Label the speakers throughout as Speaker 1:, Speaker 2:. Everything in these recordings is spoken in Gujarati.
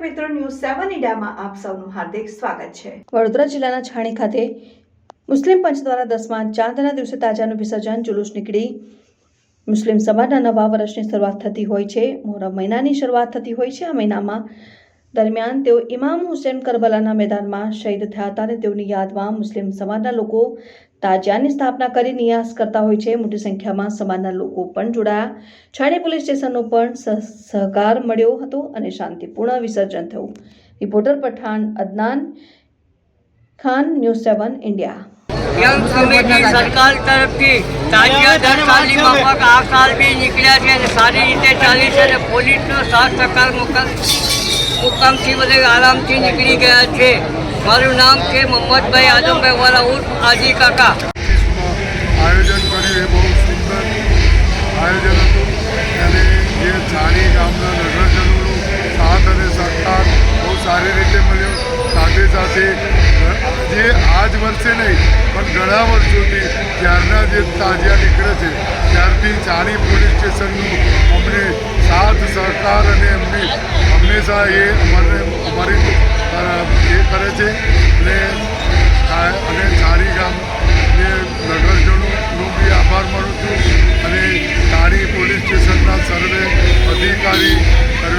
Speaker 1: મીડિયામાં આપ સૌનું હાર્દિક સ્વાગત છે. વડોદરા જિલ્લાના છાણી ખાતે મુસ્લિમ પંચ દ્વારા દસમા ચાંદના દિવસે તાજાનું વિસર્જન જુલુસ નીકળી. મુસ્લિમ સમાજના નવા વર્ષની શરૂઆત થતી હોય છે. મોહરમ મહિનાની શરૂઆત થતી હોય છે. આ મહિનામાં દરમિયાન તેઓ ઇમામ હુસેન કરબલાના મેદાનમાં શહીદ થયા હતા અને તેઓની યાદમાં મુસ્લિમ સમાજના લોકો તાજિયાની સ્થાપના કરી નિયાસ કરતા હોય છે. મોટી સંખ્યામાં સમાજના લોકો પણ જોડાયા. છાણી પોલીસ સ્ટેશનનો પણ સહકાર મળ્યો હતો અને શાંતિપૂર્ણ વિસર્જન થયું. Reporter Pathan Adnan Khan, news seven, India.
Speaker 2: સરકાર તરફથી તાજિયા માફક આ સાલ બી નીકળ્યા છે અને સારી રીતે ચાલી છે અને પોલીસનો સાથ સહકાર મુકામ મુકામથી બધે આરામથી નીકળી ગયા છે. મારું નામ છે મોહમ્મદભાઈ આદમભાઈ વાળા ઉર્ફ આજી કાકા.
Speaker 3: આયોજન કર્યું એ બહુ સુંદર આયોજન હતું. અને જે ચારી ગામના નગરજનોનો સાથ અને સહકાર બહુ સારી રીતે મળ્યો. સાથે સાથે જે આજ વર્ષે નહીં, પણ ઘણા વર્ષોથી ત્યારના જે તાજિયા નીકળે છે, ત્યારથી ચારી પોલીસ સ્ટેશનનું અમને સાથ, સહકાર અને એમની હંમેશા એ અમારે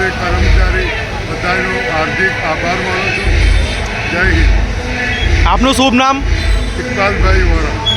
Speaker 3: સર્વે કર્મચારી બધાનો હાર્દિક આભાર માનું છું. જય હિન્દ.
Speaker 4: આપનું શુભ નામ?
Speaker 3: ઇકબાલભાઈ વોરા.